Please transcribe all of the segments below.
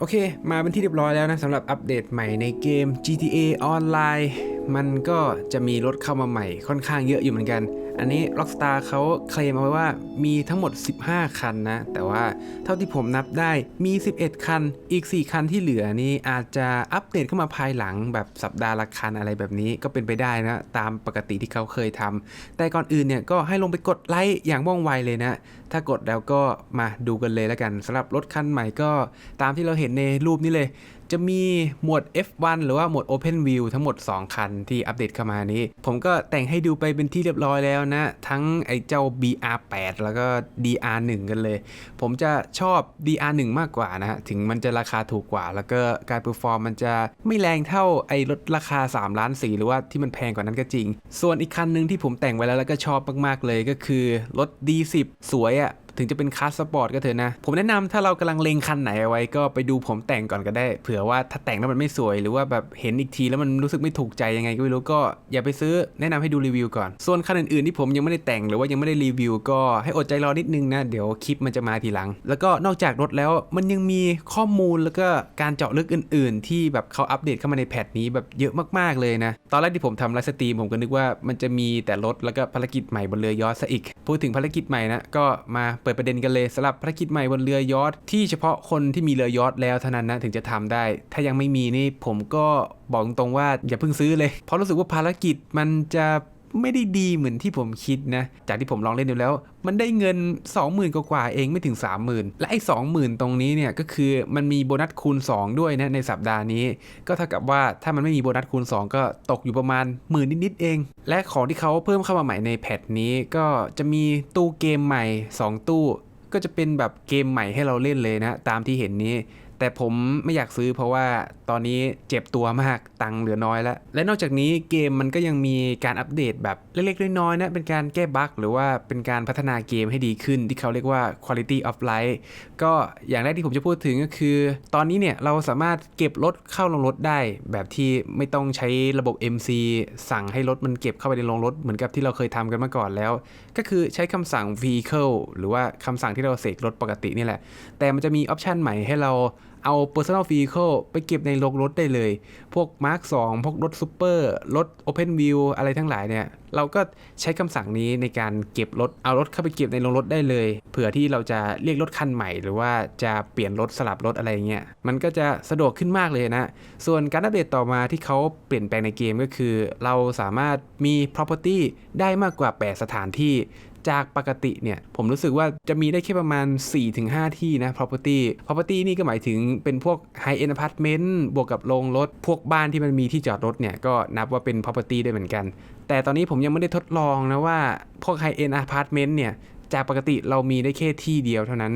โอเค มาเป็นที่เรียบร้อยแล้วนะสำหรับอัปเดตใหม่ในเกม GTA Online มันก็จะมีรถเข้ามาใหม่ค่อนข้างเยอะอยู่เหมือนกัน อันนี้ Rockstar เขาเคลมเอาไว้ว่ามีทั้งหมด 15 คันนะ แต่ว่าเท่าที่ผมนับได้มี 11 คัน อีก 4 คันที่เหลือนี่อาจจะอัปเดตเข้ามาภายหลังแบบสัปดาห์ละคันอะไรแบบนี้ก็เป็นไปได้นะ ตามปกติที่เขาเคยทำ แต่ก่อนอื่นเนี่ยก็ให้ลงไปกดไลค์อย่างว่องไวเลยนะ ถ้ากดแล้วก็มาดูกันเลยแล้วกันสำหรับรถคันใหม่ก็ตามที่เราเห็นในรูปนี้เลย จะมีหมวด F1 หรือว่าหมวด Open View ทั้งหมด 2 คันที่อัปเดตเข้ามานี้ ผมก็แต่งให้ดูไปเป็นที่เรียบร้อยแล้วนะ ทั้งไอ้เจ้า BR8 แล้วก็ DR1 กันเลย ผมจะชอบ DR1 มากกว่านะถึงมันจะราคาถูกกว่า แล้วก็การเปอร์ฟอร์มมันจะไม่แรงเท่าไอ้รถราคา 3 ล้านสีหรือว่าที่มันแพงกว่านั้นก็จริง ส่วนอีกคันหนึ่งที่ผมแต่งไว้แล้วแล้วก็ชอบมากๆเลยก็คือรถ D10 สวยอะ ถึงจะเป็นคาร์สปอร์ตก็เถอะนะ ผมแนะนำถ้าเรากำลังเลงคันไหนเอาไว้ก็ไปดูผมแต่งก่อนก็ได้ เผื่อว่าถ้าแต่งแล้วมันไม่สวย หรือว่าแบบเห็นอีกทีแล้วมันรู้สึกไม่ถูกใจยังไงก็ไม่รู้ก็อย่าไปซื้อแนะนำให้ดูรีวิวก่อน ส่วนคันอื่นๆที่ผมยังไม่ได้แต่งหรือว่ายังไม่ได้รีวิว ก็ให้อดใจรอนิดนึงนะเดี๋ยวคลิปมันจะมาทีหลัง แล้วก็นอกจากรถแล้วมันยังมีข้อมูลแล้วก็การเจาะลึกอื่น ๆ ที่แบบเขาอัปเดตเข้ามาในแพทนี้แบบเยอะมากๆเลยนะตอนแรกที่ผมทำไลฟ์สตรีมผมก็นึกว่ามันจะมีแต่รถแล้วก็ภารกิจใหม่บนเรือยอซะอีก พูดถึงภารกิจใหม่นะก็มาเปิดประเด็นกันเลยสำหรับภารกิจใหม่บนเรือยอทที่เฉพาะคนที่มีเรือยอทแล้วเท่านั้นนะถึงจะทำได้ ถ้ายังไม่มีนี่ผมก็บอกตรงๆว่าอย่าเพิ่งซื้อเลย เพราะรู้สึกว่าภารกิจมันจะ ไม่ได้ดีเหมือนที่ผมคิดนะ จากที่ผมลองเล่นดูแล้ว มันได้เงิน 20,000 กว่าเองไม่ถึง 30,000 และไอ้20,000 ตรงนี้เนี่ยก็คือมันมีโบนัสคูณ 2 ด้วยนะในสัปดาห์นี้ ก็เท่ากับว่าถ้ามันไม่มีโบนัสคูณ 2 ก็ตกอยู่ประมาณหมื่นนิดๆเอง และของที่เขาเพิ่มเข้ามาใหม่ในแพทนี้ก็จะมีตู้เกมใหม่ 2 ตู้ ก็จะเป็นแบบเกมใหม่ให้เราเล่นเลยนะตามที่เห็นนี้ แต่ผมไม่อยากซื้อเพราะว่าตอนนี้เจ็บตัวมากตังค์เหลือน้อยแล้ว และนอกจากนี้เกมมันก็ยังมีการอัปเดตแบบเล็กๆน้อยๆนะเป็นการแก้บั๊กหรือว่าเป็นการพัฒนาเกมให้ดีขึ้น ที่เขาเรียกว่า quality of life ก็อย่างแรกที่ผมจะพูดถึงก็คือ ตอนนี้เนี่ยเราสามารถเก็บรถเข้าลงรถได้ แบบที่ไม่ต้องใช้ระบบ MC สั่งให้รถมันเก็บเข้าไปในโรงรถเหมือนกับที่เราเคยทำกันมาก่อนแล้ว ก็คือใช้คำสั่ง vehicle หรือว่าคำสั่งที่เราเสกรถปกตินี่แหละ แต่มันจะมีออปชันใหม่ให้เรา เอา personal vehicle ไปเก็บในโรงรถได้เลย พวก Mark 2 พวกรถ Super รถ Open View อะไรทั้งหลายเนี่ย เราก็ใช้คำสั่งนี้ในการเก็บรถ เอารถเข้าไปเก็บในโรงรถได้เลย เผื่อที่เราจะเรียกรถคันใหม่ หรือว่าจะเปลี่ยนรถสลับรถอะไรเงี้ย มันก็จะสะดวกขึ้นมากเลยนะ ส่วนการอัปเดตต่อมาที่เขาเปลี่ยนแปลงในเกมก็คือ เราสามารถมี property ได้มากกว่า 8 สถานที่ จากปกติเนี่ย ผมรู้สึกว่าจะมีได้แค่ประมาณ 4-5 ที่นะ property property นี่ก็หมายถึงเป็นพวก high end apartment บวกกับโรงรถ พวกบ้านที่มันมีที่จอดรถเนี่ย ก็นับว่าเป็น property ด้วยเหมือนกัน แต่ตอนนี้ผมยังไม่ได้ทดลองนะว่าพวก high end apartment เนี่ย จากปกติเรามีได้แค่ที่เดียวเท่านั้น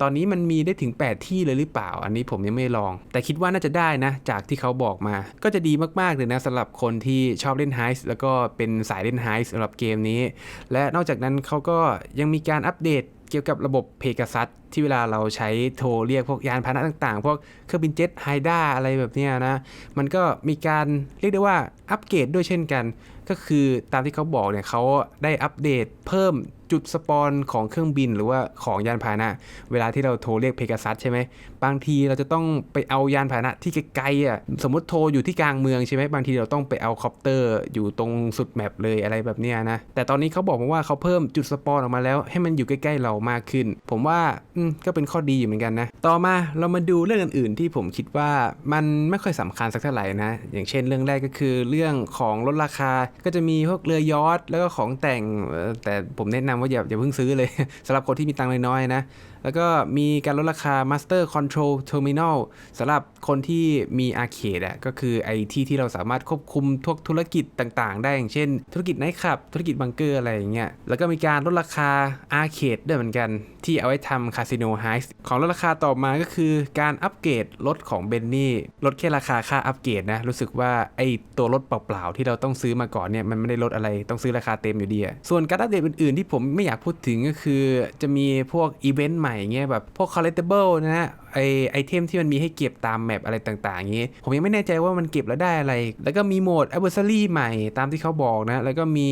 ตอนนี้มันมีได้ถึง 8 ที่เลยหรือเปล่า อันนี้ผมยังไม่ลอง แต่คิดว่าน่าจะได้นะ จากที่เขาบอกมา ก็จะดีมากๆเลยนะสำหรับคนที่ชอบเล่นไฮส์แล้วก็เป็นสายเล่นไฮส์สำหรับเกมนี้ และนอกจากนั้นเขาก็ยังมีการอัปเดตเกี่ยวกับระบบเพกซัสที่เวลาเราใช้โทรเรียกพวกยานพาหนะต่างๆ พวกเครื่องบินเจ็ตไฮด้าอะไรแบบนี้นะ มันก็มีการเรียกได้ว่าอัปเกรดด้วยเช่นกัน ก็คือตามที่เขาบอกเนี่ยเขาได้อัปเดตเพิ่ม จุดสปอนของเครื่องบินหรือว่าของยานพาหนะ เวลาที่เราโทรเรียกเพก a ซัสใช่ไหมบางทีเราจะต้องไปเอายานพาหนะที่ไกลๆอะสมมติโทรอยู่ที่กลางเมืองใช่ไหมบางทีเราต้องไปเอาคอปเตอร์อยู่ตรงสุดแมปเลยอะไรแบบนี้นะแต่ตอนนี้เขาบอกมาว่าเขาเพิ่มจุดสปอนออกมาแล้ว ให้มันอยู่ใกล้ๆเรามากขึ้น ผมว่าก็เป็นข้อดีอยู่เหมือนกันนะต่อมาเรามาดูเรื่องอื่นๆที่ผมคิดว่ามันไม่ค่อยสำคัญสักเท่าไหร่นะอย่างเช่นเรื่องแรกก็คือเรื่องของลดราคาก็จะมีพวกเรือยอชต์แล้วก็ของแต่งแต่ผมแนะนำว่าอย่าอย่าเพิ่งซื้อเลยสำหรับคนที่มีตังค์น้อยๆนะ แล้วก็มีการลดราคา Master Control Terminal สำหรับคนที่มีอาร์เคดอะก็คือไอที่ที่เราสามารถควบคุมทุกธุรกิจต่างๆ ได้อย่างเช่น ธุรกิจไนท์คลับ ธุรกิจบังเกอร์อะไรอย่างเงี้ยแล้วก็มีการลดราคาอาร์เคดด้วยเหมือนกัน ที่เอาไว้ทำคาสิโนไฮส์ของลดราคาต่อมาก็คือการอัปเกรดรถของเบนนี่ลดแค่ราคาค่าอัปเกรดนะรู้สึกว่าไอตัวรถเปล่าๆที่เราต้องซื้อมาก่อนเนี่ยมันไม่ได้ลดอะไรต้องซื้อราคาเต็มอยู่ดีส่วนการอัปเดตอื่นๆที่ผมไม่อยากพูดถึงก็คือจะมีพวกอีเวนต์ใหม่เงี้ยแบบพวก collectible นะฮะไอไอเทมที่มันมีให้เก็บตามแมปอะไรต่างๆอย่างนี้ ผมยังไม่แน่ใจว่ามันเก็บแล้วได้อะไร แล้วก็มีโหมด adversary ใหม่ตามที่เขาบอกนะ แล้วก็มี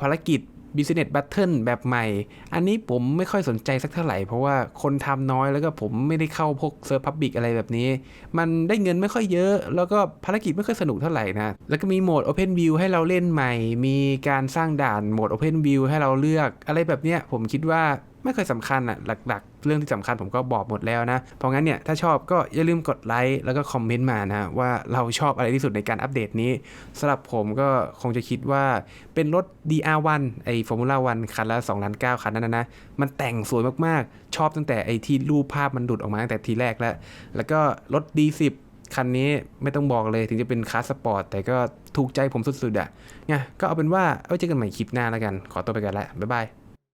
ภารกิจ Business Button แบบใหม่ อันนี้ผมไม่ค่อยสนใจสักเท่าไหร่ เพราะว่าคนทำน้อยแล้วก็ผมไม่ได้เข้าพวกเซิร์ฟพับบิกอะไรแบบนี้ มันได้เงินไม่ค่อยเยอะ แล้วก็ภารกิจไม่ค่อยสนุกเท่าไหร่นะ แล้วก็มีโหมด Open View ให้เราเล่นใหม่ มีการสร้างด่านโหมด Open View ให้เราเลือก อะไรแบบเนี้ยผมคิดว่า ไม่เคยสำคัญอะหลักๆ เรื่องที่สำคัญผมก็บอกหมดแล้วนะ เพราะงั้นเนี่ยถ้าชอบก็อย่าลืมกดไลค์แล้วก็คอมเมนต์มานะว่าเราชอบอะไรที่สุดในการอัปเดตนี้สำหรับผมก็คงจะคิดว่าเป็นรถ DR1 ไอ้ Formula 1คันละ2ล้าน9คันนั้นนะนะ มันแต่งสวยมากๆ ชอบตั้งแต่ไอ้ที่รูปภาพมันดุดออกมาตั้งแต่ทีแรกแล้ว แล้วก็รถ D10 คันนี้ไม่ต้องบอกเลยถึงจะเป็นคาสสปอร์ตแต่ก็ถูกใจผมสุดๆอะ่ะไงก็เอาเป็นว่าเอาไว้เจอกันใหม่คลิปหน้าแล้วกัน ขอตัวไปกันละบ๊ายบาย